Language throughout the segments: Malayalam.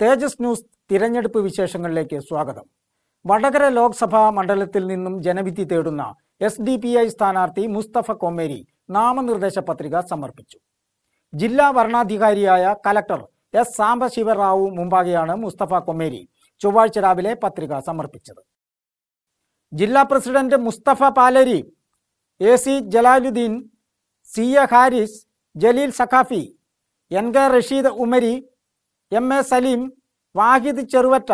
തേജസ് ന്യൂസ് തിരഞ്ഞെടുപ്പ് വിശേഷങ്ങളിലേക്ക് സ്വാഗതം. വടകര ലോക്സഭാ മണ്ഡലത്തിൽ നിന്നും ജനവിധി തേടുന്ന എസ് ഡി പി ഐ സ്ഥാനാർത്ഥി മുസ്തഫ കൊമേരി നാമനിർദ്ദേശ പത്രിക സമർപ്പിച്ചു. ജില്ലാ വരണാധികാരിയായ കലക്ടർ എസ് സാംബശിവറാവു മുമ്പാകെയാണ് മുസ്തഫ കൊമേരി ചൊവ്വാഴ്ച രാവിലെ പത്രിക സമർപ്പിച്ചത്. ജില്ലാ president Mustafa Palari A C Jalaluddin C A Haris Jaleel Saqafi N K Rasheed Umari M A Saleem Vahid Cheruvatta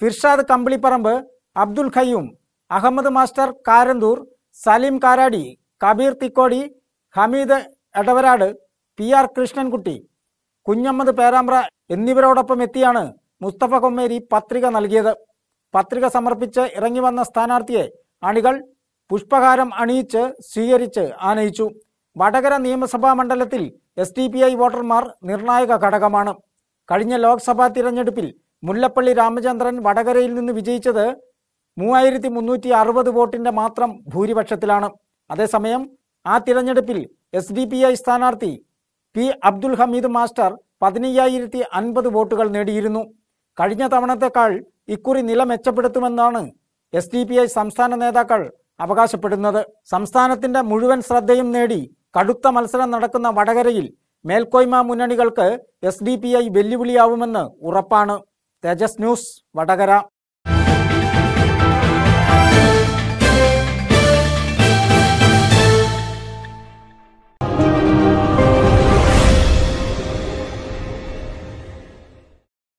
Firshad Kambilipparamb Abdul Qayyum Ahmed master Karanthur Saleem Karadi Kabeer Thikkodi Hameed Edavarad P R Krishnankutty Kunhammed Perambra എന്നിവരോടൊപ്പം എത്തിയാണ് മുസ്തഫ കൊമ്മേരി പത്രിക നൽകിയത്. പത്രിക സമർപ്പിച്ച് ഇറങ്ങി വന്ന സ്ഥാനാർത്ഥിയെ അണികൾ പുഷ്പഹാരം അണിയിച്ച് സ്വീകരിച്ച് ആനയിച്ചു. വടകര നിയമസഭാ മണ്ഡലത്തിൽ എസ് ഡി പി ഐ വോട്ടർമാർ നിർണായക ഘടകമാണ്. കഴിഞ്ഞ ലോക്സഭാ തിരഞ്ഞെടുപ്പിൽ മുല്ലപ്പള്ളി രാമചന്ദ്രൻ വടകരയിൽ നിന്ന് വിജയിച്ചത് മൂവായിരത്തി മുന്നൂറ്റി അറുപത് വോട്ടിന്റെ മാത്രം ഭൂരിപക്ഷത്തിലാണ്. അതേസമയം ആ തിരഞ്ഞെടുപ്പിൽ എസ് ഡി പി ഐ സ്ഥാനാർത്ഥി പി അബ്ദുൽ ഹമീദ് മാസ്റ്റർ പതിനയ്യായിരത്തി അൻപത് വോട്ടുകൾ നേടിയിരുന്നു. കഴിഞ്ഞ തവണത്തെക്കാൾ ഇക്കുറി നില മെച്ചപ്പെടുത്തുമെന്നാണ് എസ് ഡി പി ഐ സംസ്ഥാന നേതാക്കൾ അവകാശപ്പെടുന്നത്. സംസ്ഥാനത്തിന്റെ മുഴുവൻ ശ്രദ്ധയും നേടി കടുത്ത മത്സരം നടക്കുന്ന വടകരയിൽ മേൽക്കോയ്മ മുന്നണികൾക്ക് എസ് ഡി പി ഐ വെല്ലുവിളിയാവുമെന്ന് ഉറപ്പാണ്. തേജസ് ന്യൂസ് വടകര.